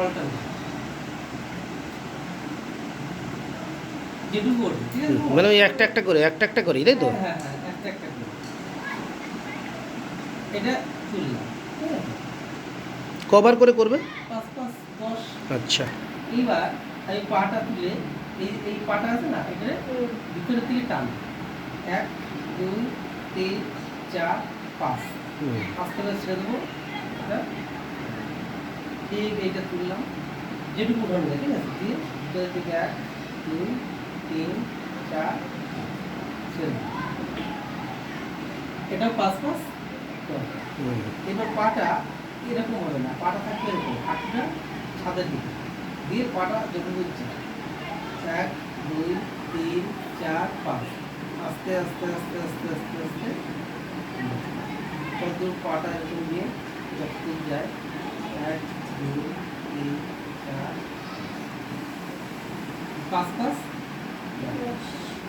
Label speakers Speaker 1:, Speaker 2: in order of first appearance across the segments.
Speaker 1: Alternate যেটুকু করবে। ঠিক আছে
Speaker 2: মানে ওই একটা একটা করে একটা একটা করে তাই তো?
Speaker 1: হ্যাঁ হ্যাঁ হ্যাঁ, একটা একটা করে। এটা তুললাম
Speaker 2: কবার করে করবে?
Speaker 1: পাঁচ পাঁচ দশ।
Speaker 2: আচ্ছা।
Speaker 1: এইবার আমি পাটা তুলে এই এই পাটা আছে না এটা ভিতরে থেকে টান। এক দুই তিন চার পাঁচ। আস্তে করে ছেড়ে দেবো এটা ঠিক এইটা তুললাম। যেটুকু যায় ঠিক আছে? দিয়ে ভিতরে থেকে এক, দুই, তিন, চার ছেড়ে এটা পাঁচ পাঁচ? এবার পাটা এরকম হবে না। পাটা থাকবে এরকম। হাতটা ছাদের দিকে। দিয়ে পাটা যখন দিচ্ছে এক, দুই, তিন, চার, পাঁচ। আস্তে আস্তে আস্তে আস্তে আস্তে আস্তে। কতদূর পাটা এরকম দিয়ে যতদূর যায়, এক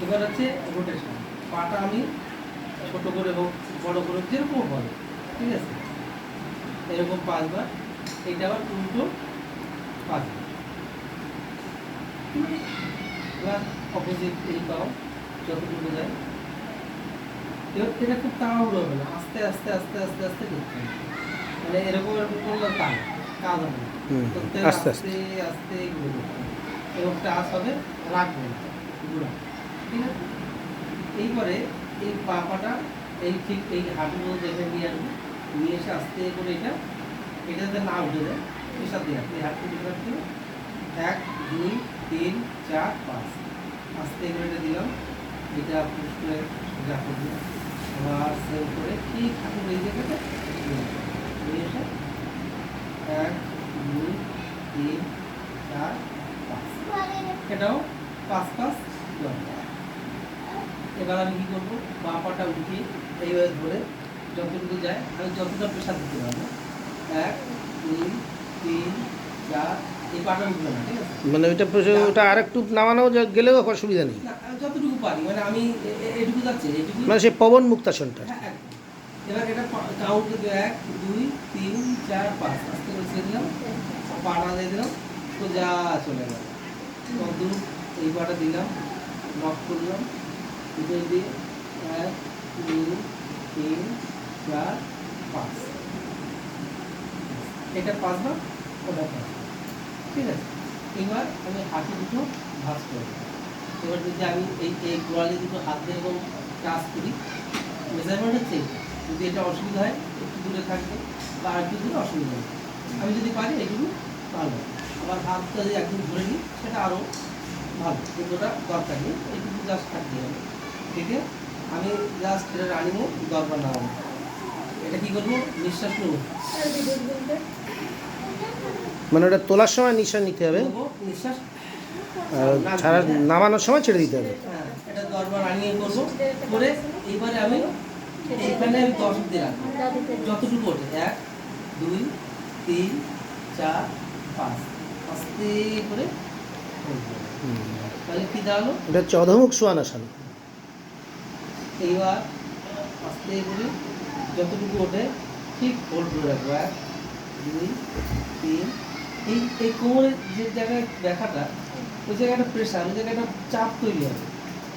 Speaker 1: এবার হচ্ছে রোটেশন পাটা আমি ছোট করে হোক, বড় করে হোক, যেরকম হয়, ঠিক আছে? এরকম পাঁচবার। এইটা আবার উল্টো পাঁচবার অপোজিট এই পাও, যতটুকু যায় এবার এটা খুব তাড়াহুড়ো হবে না, আস্তে আস্তে আস্তে আস্তে আস্তে করতে হবে। মানে এরকম এরকম করলে কাজ কাজ হবে
Speaker 2: আস্তে
Speaker 1: আস্তে। আস্তে এবং টাচ হবে রাখবে গুঁড়া। ঠিক আছে? এইবারে এই পাপাটা এই ঠিক এই হাঁটুগুলো দেখে নিয়ে আসব। নিয়ে এসে আস্তে করে এটা এটা যাতে না উঠে যায় দিয়ে রাখবে এই হাঁটু দিয়ে রাখতে এক দুই তিন চার পাঁচ। আস্তে করে এটা দিলাম। এটা পুশ করে দিলাম আবার সেভ করে ঠিক হাঁটুর এই জায়গাটা। নিয়ে এসে এক দুই তিন চার পাঁচ। এটাও পাঁচ পাঁচ এবার আমি কী করব? বা পাটা উঠিয়ে এইভাবে ধরে যতটুকু যায় আমি যতটা প্রেশার দিতে পারব। এক দুই তিন চার এই পাটা উঠবে না ঠিক আছে?
Speaker 2: মানে ওইটা ওটা আর একটু নামানো যা- গেলেও অসুবিধা নেই।
Speaker 1: যতটুকু পারি মানে আমি এটুকু যাচ্ছে
Speaker 2: মানে সেই পবন মুক্তাসনটা
Speaker 1: হ্যাঁ। এবার এটা কাউন্ট এক, দুই, তিন, চার, পাঁচ। আস্তে ছেড়ে দিলাম। পাটা দিয়ে দিলাম। সোজা চলে গেল। কতদূর এই পাটা দিলাম। লক করলাম ভিতর দিয়ে এক, দুই, তিন, চার, পাঁচ। এটা পাঁচবার ওটা পাঁচ ঠিক আছে? এবার আমি হাতে দুটো ভাঁজ করব এবার যদি আমি এই এই গোড়ালি দুটো হাত দিয়ে এবং কাজ করি মেজারমেন্ট হচ্ছে এইটা। যদি এটা অসুবিধা হয় একটু দূরে থাকবে বা আর একটু দূরে অসুবিধা হবে। আমি যদি পারি এটুকু ভালো আবার হাতটা যদি একদম ধরে নিই সেটা আরও ভালো। ওটা দরকার নেই এইটুকু জাস্ট থাকতে হবে। ঠিক আছে আমি জাস্ট এটা রানিংও দরকার না হবে। এটা কী করব? নিঃশ্বাস নেব।
Speaker 2: মানে ওটা তোলার সময় নিঃশ্বাস নিতে হবে।
Speaker 1: নিঃশ্বাস।
Speaker 2: ছাড়া নামানোর সময় ছেড়ে দিতে হবে।
Speaker 1: হ্যাঁ এটা দরবার রানিং করব। করে এইবারে আমি এইখানে আমি দশ দিয়ে রাখব। যতটুকু ওঠে এক দুই তিন চার পাঁচ। আস্তে করে। তাহলে কি দাঁড়াল?
Speaker 2: এটা হচ্ছে অধমুখ সোয়ানাসন
Speaker 1: এইবার আস্তে করে যতটুকু ওঠে ঠিক হোল্ড করে রাখব এক দুই তিন। এই এই কোমরের যে জায়গায় ব্যথাটা ওই জায়গাটা প্রেশার ওই জায়গাটা চাপ তৈরি হবে।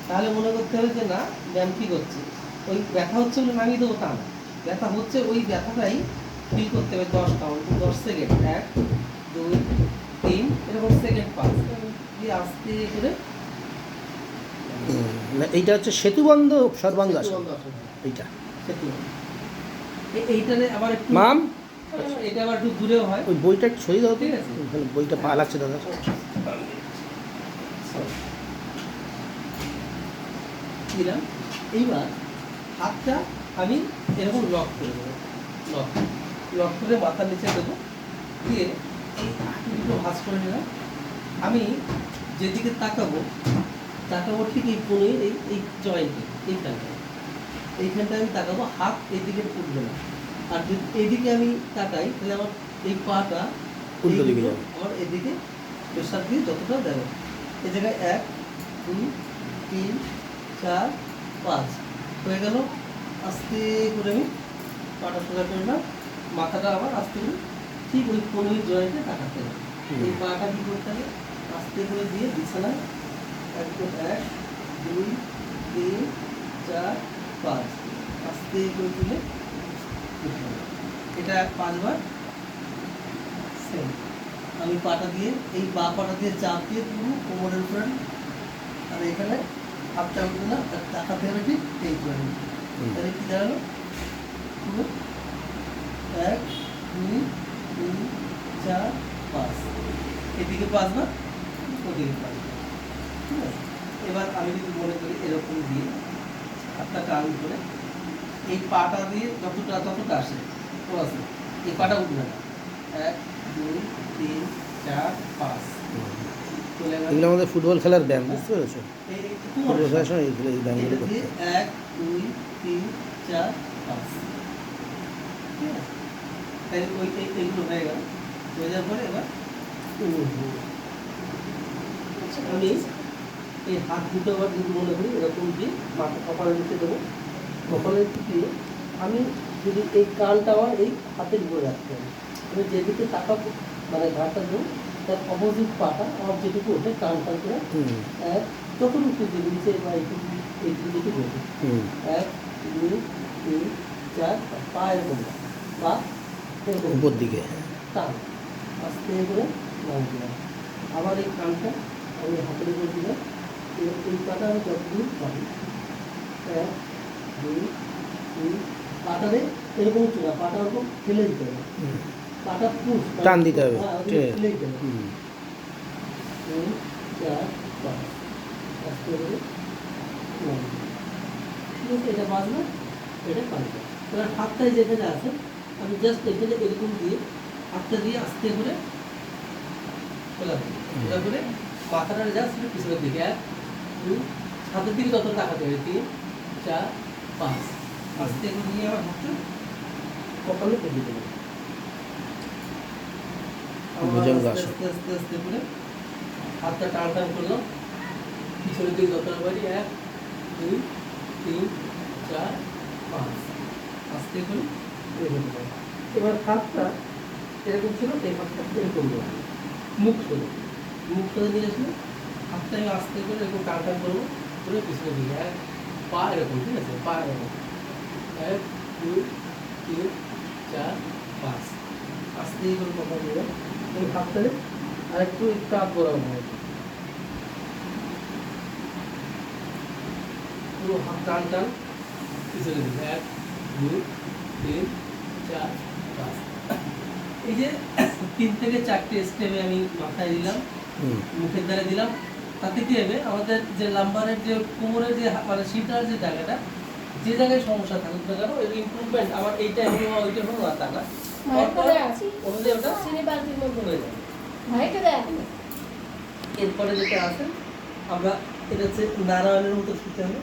Speaker 1: তাহলে মনে করতে হবে যে না ব্যায়াম কী করছে ওই ব্যথা হচ্ছে বলে নামিয়ে দেবো তা না। ব্যথা হচ্ছে ওই ব্যথাটাই ফিল করতে হবে দশ কাউন্ট দশ সেকেন্ড এক দুই তিন এরকম সেকেন্ড পাঁচ। দিয়ে আস্তে করে
Speaker 2: এইটা হচ্ছে সেতুবন্ধ সর্বাঙ্গাসন। এইটা।
Speaker 1: সেতুবন্ধ। এ- এইটারে আবার একটু
Speaker 2: মাম?
Speaker 1: এটা আবার একটু দূরেও হয়।
Speaker 2: ওই বইটা সরিয়ে দাও
Speaker 1: ঠিক আছে।
Speaker 2: বইটা পা লাগছে দাদা।
Speaker 1: দিলাম। এইবার হাতটা আমি এরকম লক করে দেবো। লক লক করে মাথার নিচে দেবো। দিয়ে এই হাঁটু দুটো ভাঁজ করে নিলাম। আমি যেদিকে তাকাবো তাকাবো ঠিক এই কোণে এই এই জয়েন্টে এইখানটায় এইখানটায় আমি তাকাবো হাত এইদিকে উঠবে না। আর যদি এইদিকে আমি তাকাই তাহলে আমার এই পাটা
Speaker 2: উল্টো দিকে
Speaker 1: এইগুলো
Speaker 2: যাবে।
Speaker 1: আমার এদিকে প্রেশার দিয়ে যতটা দেবে। এই জায়গায় এক দুই তিন চার পাঁচ। হয়ে গেল। আস্তে করে আমি পাটা সোজা করলাম মাথাটা আবার আস্তে করে ঠিক ওই পনেরো জয়েন্টে তাকাতে হবে। এই পাটা কী করতে হবে? আস্তে করে দিয়ে বিছানায় একদম এক দুই তিন চার পাঁচ। আস্তে করে তুলে। এটা পাঁচবার সেম আমি পাটা দিয়ে এই বা পাটা দিয়ে চাপ দিয়ে পুরো কোমরের উপরে আর এখানে হাতটা উঠবে না তাকাতে হবে ঠিক এই জয়েন্ট
Speaker 2: হুম।
Speaker 1: তাহলে কি দাঁড়াল? এক দুই তিন চার পাঁচ। এদিকে পাঁচবার ওদিকে পাঁচবার ঠিক আছে? এবার আমি যদি মনে করি এরকম দিয়ে হাতটা টান করে এই পাটা দিয়ে যতটা ততটা আসে তো আছে এই পাটা উঠবে না। এক দুই তিন চার পাঁচ।
Speaker 2: এগুলো আমাদের ফুটবল খেলার ব্যায়াম বুঝতে পেরেছ? ফুটবল খেলার সময় এইগুলো এই ব্যায়ামগুলো করতে
Speaker 1: এক দুই তিন চার পাঁচ। ঠিক আছে? তাই ওই এইগুলো হয়ে গেল। হয়ে যাওয়ার পরে এবার আমি এই হাত দুটো আবার যদি মনে করি এরকম দিয়ে মাথা কপালে নিচে দেবো। কপালে দিয়ে আমি যদি এই কানটা আমার এই হাতের উপরে রাখতে হবে আমি যেদিকে তাকাবো মানে ঘাটটা দেবো তার অপোজিট পাটা আমার যেটুকু ওঠে কান টান করে এক যতটুকু যে নিচে বা এইটুকু যেটুকু ওঠে এক দুই তিন চার পা এরকম বা
Speaker 2: উপর দিকে
Speaker 1: টান আস্তে করে নাম দিলাম আবার এই কানটা আমি হাতের উপর দিলাম। এই পাটা আমি যতদূর পারি এক দুই তিন পাটারে এরকম চূড়া পাটা ওরকম ফেলে দিতে হবে।
Speaker 2: টান দিতে হবে,
Speaker 1: হ্যাঁ, এটা বাজলো এটা এবার হাতটাই যেখানে আছে আমি জাস্ট এখানে এরকম দিয়ে হাতটা দিয়ে আস্তে করে খোলা দিই। খোলা করে মাথাটা জাস্ট পিছনের দিকে এক দুই হাতের দিকে তত তাকাতে হবে তিন চার পাঁচ। আস্তে করে নিয়ে হাতটা কপালে দেবো। আবার
Speaker 2: ভুজঙ্গ
Speaker 1: আস্তে
Speaker 2: আসন।
Speaker 1: আস্তে করে হাতটা টান টান করলাম। পিছনের দিকে যতটা পারি এক দুই তিন চার পাঁচ। আস্তে করে এবার হাতটা এরকম ছিল এই হাতটা এরকম মুখ করে মুখ করে নিয়ে আসলে হাতটা আমি আস্তে করে এরকম টান টান করব করে পিছনে দিকে। এক পা এরকম ঠিক আছে? পা এরকম। এক দুই তিন চার পাঁচ। আস্তে করে কথা দিয়ে এই আর একটু হয়। পুরো হাত টান টান। পিছনে দিকে এক দুই তিন চার পাঁচ। এই যে তিন থেকে চারটে স্টেপে আমি মাথায় দিলাম মুখের দ্বারা দিলাম তাতে কি হবে? আমাদের যে লাম্বারের যে কোমরের যে মানে সিটার যে জায়গাটা যে জায়গায় সমস্যা থাকুক না কেন এর ইমপ্রুভমেন্ট আমার এইটা হলো ওইটা হলো না। তা না অনুযায়ী ওটা
Speaker 3: সিনে বালতির মধ্যে
Speaker 1: হয়ে যাবে।
Speaker 3: দেখ
Speaker 1: এরপরে যেটা আছে আমরা এটা হচ্ছে নারায়ণের মতো শুতে হবে।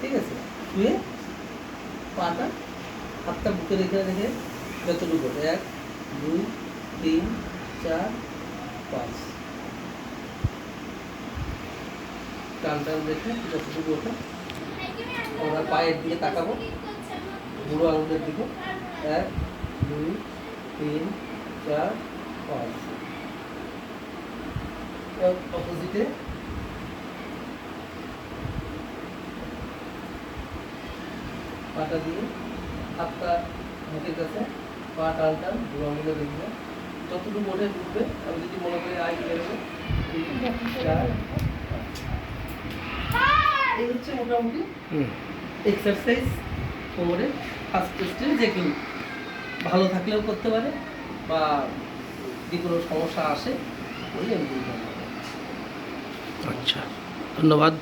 Speaker 1: ঠিক আছে? শুয়ে পাটা হাতটা বুকে রেখে রেখে যতটুকু এক দুই তিন চার পাঁচ। টান টান রেখে যতটুকু ওঠে। আমরা পায়ের দিকে তাকাবো। বুড়ো আঙুলের দিকে। এক, দুই, তিন, চার, পাঁচ। অপোজিটে পাটা দিয়ে হাতটা মুখের কাছে পা টান বুড়ো আঙুলে দেখবে যতটুকু মনে ঢুকবে আমি যদি মনে করি তিন চার এই হচ্ছে মোটামুটি এক্সারসাইজ কোমরে ফার্স্ট স্টেজ যে কেউ ভালো থাকলেও করতে পারে বা যে কোনো সমস্যা আসে ওই এমনি
Speaker 2: আচ্ছা ধন্যবাদ।